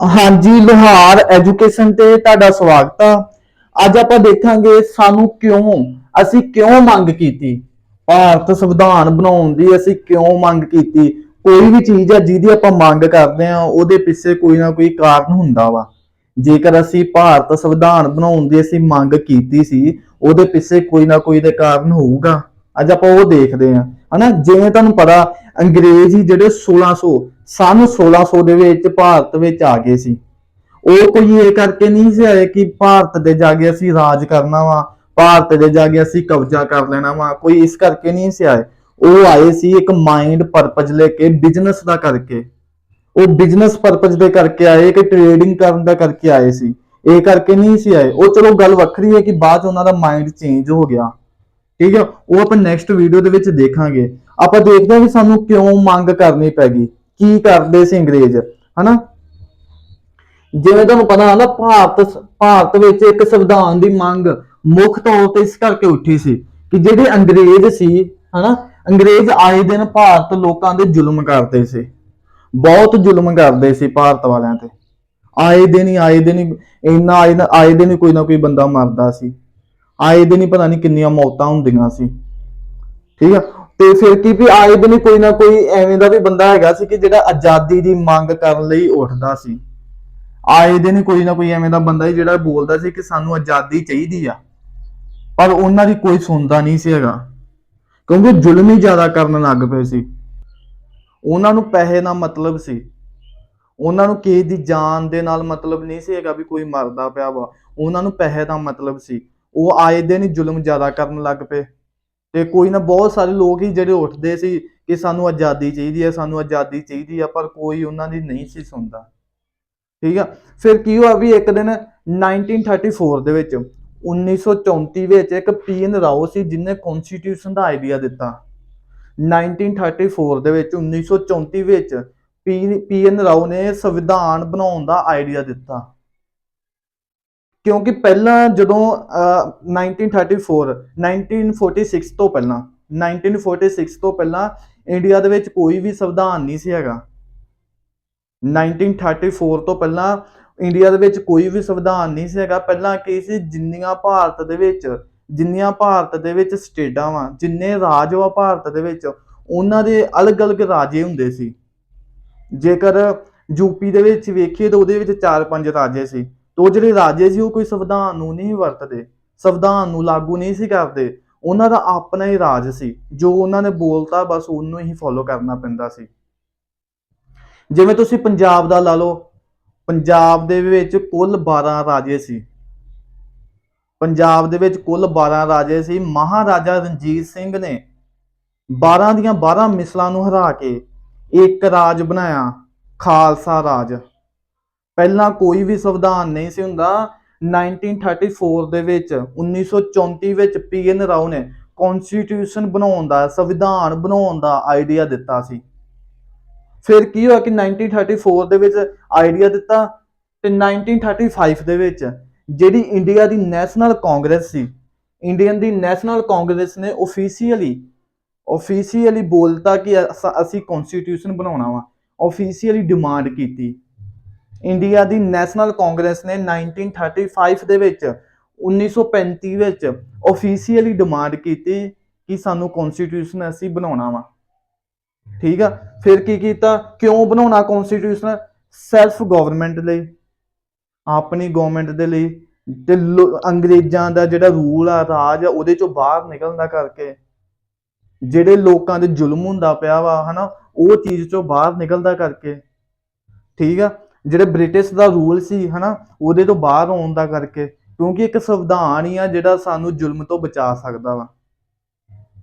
ਹਾਂਜੀ, ਲੋਹਾਰ ਐਜੂਕੇਸ਼ਨ ਤੇ ਤੁਹਾਡਾ ਸਵਾਗਤ ਆ। ਅੱਜ ਆਪਾਂ ਦੇਖਾਂਗੇ ਸਾਨੂੰ ਕਿਉਂ, ਅਸੀਂ ਕਿਉਂ ਮੰਗ ਕੀਤੀ? ਭਾਰਤ ਸੰਵਿਧਾਨ ਬਣਾਉਣ ਦੀ ਅਸੀਂ ਕਿਉਂ ਮੰਗ ਕੀਤੀ? ਕੋਈ ਵੀ ਚੀਜ਼ ਆ ਜਿਹਦੀ ਆਪਾਂ ਮੰਗ ਕਰਦੇ ਆ, ਉਹਦੇ ਪਿੱਛੇ ਕੋਈ ਨਾ ਕੋਈ ਕਾਰਨ ਹੁੰਦਾ ਵਾ। ਜੇਕਰ ਅਸੀਂ ਭਾਰਤ ਸੰਵਿਧਾਨ ਬਣਾਉਣ ਦੀ ਅਸੀਂ ਮੰਗ ਕੀਤੀ ਸੀ, ਉਹਦੇ ਪਿੱਛੇ ਕੋਈ ਨਾ ਕੋਈ ਦੇ ਕਾਰਨ ਹੋਊਗਾ। ਅੱਜ ਆਪਾਂ ਉਹ ਦੇਖਦੇ ਆ। ਹਨਾ, ਜਿਵੇਂ ਤੁਹਾਨੂੰ ਪਤਾ ਅੰਗਰੇਜ਼ ਹੀ ਜਿਹੜੇ 1600 ਸਨ 1600 ਦੇ ਵਿੱਚ ਭਾਰਤ ਵਿੱਚ ਆ ਗਏ ਸੀ। ਉਹ ਕੋਈ ਇਹ ਕਰਕੇ ਨਹੀਂ ਸੀ ਆਏ ਕਿ ਭਾਰਤ ਦੇ ਜਾ ਕੇ ਅਸੀਂ ਰਾਜ ਕਰਨਾ ਵਾ, ਭਾਰਤ ਦੇ ਜਾ ਕੇ ਅਸੀਂ ਕਬਜ਼ਾ ਕਰ ਲੈਣਾ ਵਾ, ਕੋਈ ਇਸ ਕਰਕੇ ਨਹੀਂ ਸੀ ਆਏ। ਉਹ ਆਏ ਸੀ ਇੱਕ ਮਾਈਂਡ ਪਰਪਸ ਲੈ ਕੇ ਬਿਜ਼ਨਸ ਦਾ ਕਰਕੇ। ਉਹ ਬਿਜ਼ਨਸ ਪਰਪਸ ਦੇ ਕਰਕੇ ਆਏ ਕਿ ਟ੍ਰੇਡਿੰਗ ਕਰਨ ਦਾ ਕਰਕੇ ਆਏ ਸੀ। ਇਹ ਕਰਕੇ ਨਹੀਂ ਸੀ ਆਏ। ਉਹ ਚਲੋ ਗੱਲ ਵੱਖਰੀ ਹੈ ਕਿ ਬਾਅਦ 'ਚ ਉਹਨਾਂ ਦਾ ਮਾਈਂਡ ਚੇਂਜ ਹੋ ਗਿਆ। ਠੀਕ ਹੈ ਉਹ ਆਪਾਂ ਨੈਕਸਟ ਵੀਡੀਓ ਦੇ ਵਿੱਚ ਦੇਖਾਂਗੇ। ਆਪਾਂ ਦੇਖਦੇ ਹਾਂ ਕਿ ਸਾਨੂੰ ਕਿਉਂ ਮੰਗ ਕਰਨੀ ਪੈ ਗਈ। ਕੀ ਕਰਦੇ ਸੀ ਅੰਗਰੇਜ਼, ਹਨਾ? ਜਿਵੇਂ ਤੁਹਾਨੂੰ ਪਤਾ ਹੈ ਨਾ, ਭਾਰਤ ਭਾਰਤ ਵਿੱਚ ਇੱਕ ਸੰਵਿਧਾਨ ਦੀ ਮੰਗ ਮੁੱਖ ਤੌਰ ਤੇ ਇਸ ਕਰਕੇ ਉੱਠੀ ਸੀ ਕਿ ਜਿਹੜੇ ਅੰਗਰੇਜ਼ ਸੀ, ਹਨਾ, ਅੰਗਰੇਜ਼ ਆਏ ਦਿਨ ਭਾਰਤ ਲੋਕਾਂ ਦੇ ਜ਼ੁਲਮ ਕਰਦੇ ਸੀ। ਬਹੁਤ ਜ਼ੁਲਮ ਕਰਦੇ ਸੀ ਭਾਰਤ ਵਾਲਿਆਂ ਤੇ। ਆਏ ਦਿਨ ਹੀ, ਆਏ ਦਿਨ ਹੀ, ਇੰਨਾ ਆਏ ਆਏ ਦਿਨ ਹੀ ਕੋਈ ਨਾ ਕੋਈ ਬੰਦਾ ਮਰਦਾ ਸੀ। ਆਏ ਦਿਨ ਹੀ ਪਤਾ ਨਹੀਂ ਕਿੰਨੀਆਂ ਮੌਤਾਂ ਹੁੰਦੀਆਂ ਸੀ। ਠੀਕ ਆ? ਤੇ ਫਿਰ ਕੀ ਵੀ ਆਏ ਦਿਨ ਕੋਈ ਨਾ ਕੋਈ ਐਵੇਂ ਦਾ ਵੀ ਬੰਦਾ ਹੈਗਾ ਸੀ ਕਿ ਜਿਹੜਾ ਆਜ਼ਾਦੀ ਦੀ ਮੰਗ ਕਰਨ ਲਈ ਉੱਠਦਾ ਸੀ। ਆਏ ਦਿਨ ਕੋਈ ਨਾ ਕੋਈ ਐਵੇਂ ਦਾ ਬੰਦਾ ਸੀ ਜਿਹੜਾ ਬੋਲਦਾ ਸੀ ਕਿ ਸਾਨੂੰ ਆਜ਼ਾਦੀ ਚਾਹੀਦੀ ਆ। ਪਰ ਉਹਨਾਂ ਦੀ ਕੋਈ ਸੁਣਦਾ ਨਹੀਂ ਸੀ ਹੈਗਾ। ਕਿਉਂਕਿ ਜ਼ੁਲਮ ਹੀ ਜ਼ਿਆਦਾ ਕਰਨ ਲੱਗ ਪਏ ਸੀ। ਉਹਨਾਂ ਨੂੰ ਪੈਸੇ ਦਾ ਮਤਲਬ ਸੀ। ਉਹਨਾਂ ਨੂੰ ਕਿਸੇ ਦੀ ਜਾਨ ਦੇ ਨਾਲ ਮਤਲਬ ਨਹੀਂ ਸੀ ਹੈਗਾ ਵੀ ਕੋਈ ਮਰਦਾ ਪਿਆ ਵਾ। ਉਹਨਾਂ ਨੂੰ ਪੈਸੇ ਦਾ ਮਤਲਬ ਸੀ। ਉਹ ਆਏ ਦਿਨ ਹੀ ਜ਼ੁਲਮ ਜ਼ਿਆਦਾ ਕਰਨ ਲੱਗ ਪਏ। ਤੇ ਕੋਈ ਨਾ ਬਹੁਤ ਸਾਰੇ ਲੋਕ ਹੀ ਜਿਹੜੇ ਉੱਠਦੇ ਸੀ ਕਿ ਸਾਨੂੰ ਆਜ਼ਾਦੀ ਚਾਹੀਦੀ ਹੈ, ਸਾਨੂੰ ਆਜ਼ਾਦੀ ਚਾਹੀਦੀ ਹੈ, ਪਰ ਕੋਈ ਉਹਨਾਂ ਦੀ ਨਹੀਂ ਸੀ ਸੁਣਦਾ। ਠੀਕ ਆ? ਫਿਰ ਕੀ ਹੋਇਆ ਵੀ ਇੱਕ ਦਿਨ 1934 ਦੇ ਵਿੱਚ 1934 ਵਿੱਚ ਇੱਕ ਪੀਐਨ ਰਾਓ ਸੀ ਜਿਨੇ ਕਨਸਟੀਟਿਊਸ਼ਨ ਦਾ ਆਈਡੀਆ ਦਿੱਤਾ। 1934 ਦੇ ਵਿੱਚ 1934 ਵਿੱਚ ਪੀਐਨ ਰਾਓ ਨੇ ਸੰਵਿਧਾਨ ਬਣਾਉਣ ਦਾ ਆਈਡੀਆ ਦਿੱਤਾ। ਕਿਉਂਕਿ ਪਹਿਲਾਂ ਜਦੋਂ ਅਹ, 1934 1946 ਤੋਂ ਪਹਿਲਾਂ 1946 ਤੋਂ ਪਹਿਲਾਂ ਇੰਡੀਆ ਦੇ ਵਿੱਚ ਕੋਈ ਵੀ ਸੰਵਿਧਾਨ ਨਹੀਂ ਸੀ ਹੈਗਾ। 1934 ਤੋਂ ਪਹਿਲਾਂ ਇੰਡੀਆ ਦੇ ਵਿੱਚ ਕੋਈ ਵੀ ਸੰਵਿਧਾਨ ਨਹੀਂ ਸੀ ਹੈਗਾ। ਪਹਿਲਾਂ ਕੀ ਸੀ? ਜਿੰਨੀਆਂ ਭਾਰਤ ਦੇ ਵਿੱਚ ਜਿੰਨੀਆਂ ਭਾਰਤ ਦੇ ਵਿੱਚ ਸਟੇਟਾਂ ਵਾ ਜਿੰਨੇ ਰਾਜ ਵਾ ਭਾਰਤ ਦੇ ਵਿੱਚ ਉਹਨਾਂ ਦੇ ਅਲੱਗ-ਅਲੱਗ ਰਾਜੇ ਹੁੰਦੇ ਸੀ। ਜੇਕਰ ਯੂਪੀ ਦੇ ਵਿੱਚ ਵੇਖੀਏ ਤਾਂ ਉਹਦੇ ਵਿੱਚ 4-5 ਰਾਜੇ ਸੀ। ਤੇ ਉਹ ਜਿਹੜੇ ਰਾਜੇ ਸੀ ਉਹ ਕੋਈ ਸੰਵਿਧਾਨ ਨੂੰ ਨਹੀਂ ਵਰਤਦੇ, ਸੰਵਿਧਾਨ ਨੂੰ ਲਾਗੂ ਨਹੀਂ ਸੀ ਕਰਦੇ, ਉਹਨਾਂ ਦਾ ਆਪਣਾ ਹੀ ਰਾਜ ਸੀ, ਜੋ ਉਹਨਾਂ ਨੇ ਬੋਲਤਾ ਬਸ ਉਹਨੂੰ ਹੀ ਫੋਲੋ ਕਰਨਾ ਪੈਂਦਾ ਸੀ। ਜਿਵੇਂ ਤੁਸੀਂ ਪੰਜਾਬ ਦਾ ਲਾ ਲਓ, ਪੰਜਾਬ ਦੇ ਵਿੱਚ ਕੁੱਲ 12 ਰਾਜੇ ਸੀ। ਪੰਜਾਬ ਦੇ ਵਿੱਚ ਕੁੱਲ 12 ਰਾਜੇ ਸੀ, ਮਹਾਰਾਜਾ ਰਣਜੀਤ ਸਿੰਘ ਨੇ 12 ਦੀਆਂ 12 ਮਿਸਲਾਂ ਨੂੰ ਹਰਾ ਕੇ ਇੱਕ ਰਾਜ ਬਣਾਇਆ, ਖਾਲਸਾ ਰਾਜ। ਪਹਿਲਾਂ ਕੋਈ ਵੀ ਸੰਵਿਧਾਨ ਨਹੀਂ ਸੀ ਹੁੰਦਾ 1934 ਦੇ ਵਿੱਚ 1934 ਵਿੱਚ ਪੀਐਨ ਰਾਓ ਨੇ ਕਨਸਟੀਟਿਊਸ਼ਨ ਬਣਾਉਣ ਦਾ, ਸੰਵਿਧਾਨ ਬਣਾਉਣ ਦਾ ਆਈਡੀਆ ਦਿੱਤਾ ਸੀ। ਫਿਰ ਕੀ ਹੋਇਆ ਕਿ 1934 ਦੇ ਵਿੱਚ ਆਈਡੀਆ ਦਿੱਤਾ ਤੇ 1935 ਦੇ ਵਿੱਚ ਜਿਹੜੀ ਇੰਡੀਆ ਦੀ ਨੈਸ਼ਨਲ ਕਾਂਗਰਸ ਸੀ ਇੰਡੀਅਨ ਦੀ ਨੈਸ਼ਨਲ ਕਾਂਗਰਸ ਨੇ ਆਫੀਸ਼ੀਅਲੀ ਆਫੀਸ਼ੀਅਲੀ ਬੋਲਤਾ ਕਿ ਅਸ- ਅਸੀਂ ਕਨਸਟੀਟਿਊਸ਼ਨ ਬਣਾਉਣਾ ਵਾ ਆਫੀਸ਼ੀਅਲੀ ਡਿਮਾਂਡ ਕੀਤੀ। ਇੰਡੀਆ ਦੀ ਨੈਸ਼ਨਲ ਕਾਂਗਰਸ ਨੇ 1935 ਦੇ ਵਿੱਚ 1935 ਵਿੱਚ ਆਫੀਸ਼ੀਅਲੀ ਡਿਮਾਂਡ ਕੀਤੀ ਕਿ ਸਾਨੂੰ ਕਨਸਟੀਟਿਊਸ਼ਨ ਅਸੀਂ ਬਣਾਉਣਾ ਵਾ। ਠੀਕ ਆ? ਫਿਰ ਕੀ ਕੀਤਾ? ਕਿਉਂ ਬਣਾਉਣਾ ਕਨਸਟੀਟਿਊਸ਼ਨ ਸੈਲਫ ਗਵਰਨਮੈਂਟ ਲਈ, ਆਪਣੀ ਗਵਰਨਮੈਂਟ ਦੇ ਲਈ, ਤੇ ਅੰਗਰੇਜ਼ਾਂ ਦਾ ਜਿਹੜਾ ਰੂਲ ਆ, ਰਾਜ ਆ, ਉਹਦੇ ਚੋਂ ਬਾਹਰ ਨਿਕਲਣ ਦਾ ਕਰਕੇ ਜਿਹੜੇ ਲੋਕਾਂ ਦੇ ਜ਼ੁਲਮ ਹੁੰਦਾ ਪਿਆ ਵਾ, ਹਨਾ, ਉਹ ਚੀਜ਼ ਚੋਂ ਬਾਹਰ ਨਿਕਲਦਾ ਕਰਕੇ। ਠੀਕ ਆ? ਜਿਹੜੇ ਬ੍ਰਿਟਿਸ਼ ਦਾ ਰੂਲ ਸੀ, ਹਨਾ, ਉਹਦੇ ਤੋਂ ਬਾਹਰ ਆਉਣ ਦਾ ਕਰਕੇ, ਕਿਉਂਕਿ ਇੱਕ ਸੰਵਿਧਾਨ ਹੀ ਆ ਜਿਹੜਾ ਸਾਨੂੰ ਜ਼ੁਲਮ ਤੋਂ ਬਚਾ ਸਕਦਾ ਵਾ।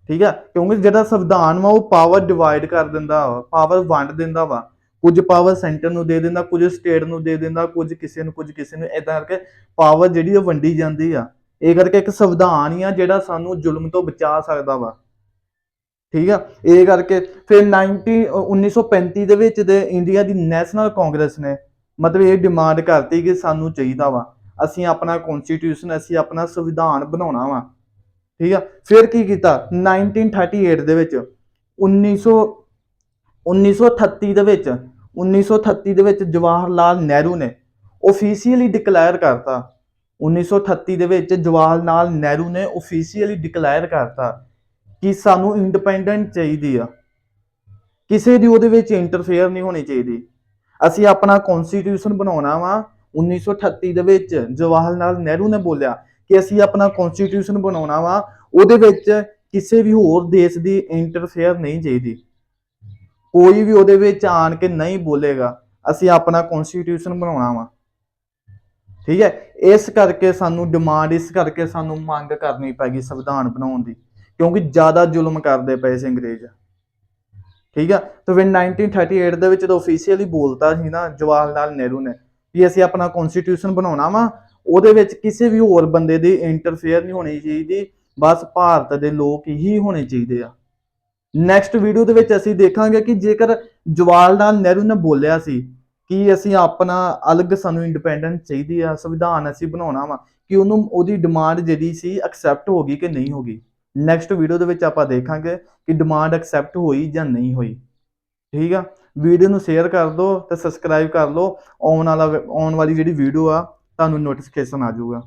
ਠੀਕ ਆ? ਕਿਉਂਕਿ ਜਿਹੜਾ ਸੰਵਿਧਾਨ ਵਾ, ਉਹ ਪਾਵਰ ਡਿਵਾਈਡ ਕਰ ਦਿੰਦਾ ਵਾ ਪਾਵਰ ਵੰਡ ਦਿੰਦਾ ਵਾ। ਕੁਝ ਪਾਵਰ ਸੈਂਟਰ ਨੂੰ ਦੇ ਦਿੰਦਾ, ਕੁਝ ਸਟੇਟ ਨੂੰ ਦੇ ਦਿੰਦਾ, ਕੁਝ ਕਿਸੇ ਨੂੰ, ਕੁਝ ਕਿਸੇ ਨੂੰ ਇਦਾਂ ਕਰਕੇ ਪਾਵਰ ਜਿਹੜੀ ਉਹ ਵੰਡੀ ਜਾਂਦੀ ਆ। ਇਹ ਕਰਕੇ ਇੱਕ ਸੰਵਿਧਾਨ ਹੀ ਆ ਜਿਹੜਾ ਸਾਨੂੰ ਜ਼ੁਲਮ ਤੋਂ ਬਚਾ ਸਕਦਾ ਵਾ। ਠੀਕ ਆ? ਇਹ ਕਰਕੇ ਫਿਰ 90 1935 ਦੇ ਵਿੱਚ ਦੇ ਇੰਡੀਆ ਦੀ ਨੈਸ਼ਨਲ ਕਾਂਗਰਸ ਨੇ ਮਤਲਬ ਇਹ ਡਿਮਾਂਡ ਕਰਤੀ ਕਿ ਸਾਨੂੰ ਚਾਹੀਦਾ ਵਾ। ਅਸੀਂ ਆਪਣਾ ਕਨਸਟੀਟਿਊਸ਼ਨ ਅਸੀਂ ਆਪਣਾ ਸੰਵਿਧਾਨ ਬਣਾਉਣਾ ਵਾ। ਠੀਕ ਆ? ਫਿਰ ਕੀ ਕੀਤਾ? 1938 ਦੇ ਵਿੱਚ 1900 1938 ਦੇ ਵਿੱਚ 1938 ਦੇ ਵਿੱਚ ਜਵਾਹਰ ਲਾਲ ਨਹਿਰੂ ਨੇ ਆਫੀਸ਼ੀਅਲੀ ਡਿਕਲੇਅਰ ਕਰਤਾ। 1938 ਦੇ ਵਿੱਚ ਜਵਾਹਰ ਲਾਲ ਨਹਿਰੂ ਨੇ ਆਫੀਸ਼ੀਅਲੀ ਡਿਕਲੇਅਰ ਕਰਤਾ ਕਿ ਸਾਨੂੰ ਇੰਡੀਪੈਂਡੈਂਟ ਚਾਹੀਦੀ ਆ। ਕਿਸੇ ਦੀ ਉਹਦੇ ਵਿੱਚ ਇੰਟਰਫੇਅਰ ਨਹੀਂ ਹੋਣੀ ਚਾਹੀਦੀ। ਅਸੀਂ ਆਪਣਾ ਕਨਸਟੀਟਿਊਸ਼ਨ ਬਣਾਉਣਾ ਵਾ 1938 ਦੇ ਵਿੱਚ ਜਵਾਹਰ ਲਾਲ ਨਹਿਰੂ ਨੇ ਬੋਲਿਆ ਕਿ ਅਸੀਂ ਆਪਣਾ ਕਨਸਟੀਟਿਊਸ਼ਨ ਬਣਾਉਣਾ ਵਾ, ਉਹਦੇ ਵਿੱਚ ਕਿਸੇ ਵੀ ਹੋਰ ਦੇਸ਼ ਦੀ ਇੰਟਰਫੇਅਰ ਨਹੀਂ ਚਾਹੀਦੀ। ਕੋਈ ਵੀ ਉਹਦੇ ਵਿੱਚ ਆਣ ਕੇ ਨਹੀਂ ਬੋਲੇਗਾ, ਅਸੀਂ ਆਪਣਾ ਕਨਸਟੀਟਿਊਸ਼ਨ ਬਣਾਉਣਾ ਵਾ। ਠੀਕ ਹੈ, ਇਸ ਕਰਕੇ ਸਾਨੂੰ ਡਿਮਾਂਡ ਇਸ ਕਰਕੇ ਸਾਨੂੰ ਮੰਗ ਕਰਨੀ ਪੈਗੀ ਸੰਵਿਧਾਨ ਬਣਾਉਣ ਦੀ, ਕਿਉਂਕਿ ਜ਼ਿਆਦਾ ਜ਼ੁਲਮ ਕਰਦੇ ਪਏ ਸੀ ਅੰਗਰੇਜ਼। ਠੀਕ ਆ? ਤਾਂ ਫਿਰ 1938 ਦੇ ਵਿੱਚ ਜਦੋਂ ਆਫੀਸ਼ੀਅਲੀ ਬੋਲਤਾ ਸੀ ਨਾ ਜਵਾਹਰ ਲਾਲ ਨਹਿਰੂ ਨੇ ਵੀ ਅਸੀਂ ਆਪਣਾ ਕਨਸਟੀਟਿਊਸ਼ਨ ਬਣਾਉਣਾ ਵਾ, ਉਹਦੇ ਵਿੱਚ ਕਿਸੇ ਵੀ ਹੋਰ ਬੰਦੇ ਦੀ ਇੰਟਰਫੇਅਰ ਨਹੀਂ ਹੋਣੀ ਚਾਹੀਦੀ, ਬਸ ਭਾਰਤ ਦੇ ਲੋਕ ਹੀ ਹੋਣੇ ਚਾਹੀਦੇ ਆ। ਨੈਕਸਟ ਵੀਡੀਓ ਦੇ ਵਿੱਚ ਅਸੀਂ ਦੇਖਾਂਗੇ ਕਿ ਜੇਕਰ ਜਵਾਹਰ ਲਾਲ ਨਹਿਰੂ ਨੇ ਬੋਲਿਆ ਸੀ ਕਿ ਅਸੀਂ ਆਪਣਾ ਅਲੱਗ ਸਾਨੂੰ ਇੰਡੀਪੈਂਡੈਂਸ ਚਾਹੀਦੀ ਆ, ਸੰਵਿਧਾਨ ਅਸੀਂ ਬਣਾਉਣਾ ਵਾ, ਕਿ ਉਹਨੂੰ, ਉਹਦੀ ਡਿਮਾਂਡ ਜਿਹੜੀ ਸੀ ਐਕਸੈਪਟ ਹੋ ਗਈ ਕਿ ਨਹੀਂ ਹੋ ਗਈ। ਨੈਕਸਟ ਵੀਡੀਓ ਦੇ ਵਿੱਚ ਆਪਾਂ ਦੇਖਾਂਗੇ ਕਿ ਡਿਮਾਂਡ ਐਕਸੈਪਟ ਹੋਈ ਜਾਂ ਨਹੀਂ ਹੋਈ। ਠੀਕ ਆ? ਵੀਡੀਓ ਨੂੰ ਸ਼ੇਅਰ ਕਰ ਦਿਓ ਤੇ ਸਬਸਕ੍ਰਾਈਬ ਕਰ ਲਓ। ਆਉਣ ਵਾਲਾ ਆਉਣ ਵਾਲੀ ਜਿਹੜੀ ਵੀਡੀਓ ਆ, ਤੁਹਾਨੂੰ ਨੋਟੀਫਿਕੇਸ਼ਨ ਆ ਜਾਊਗਾ।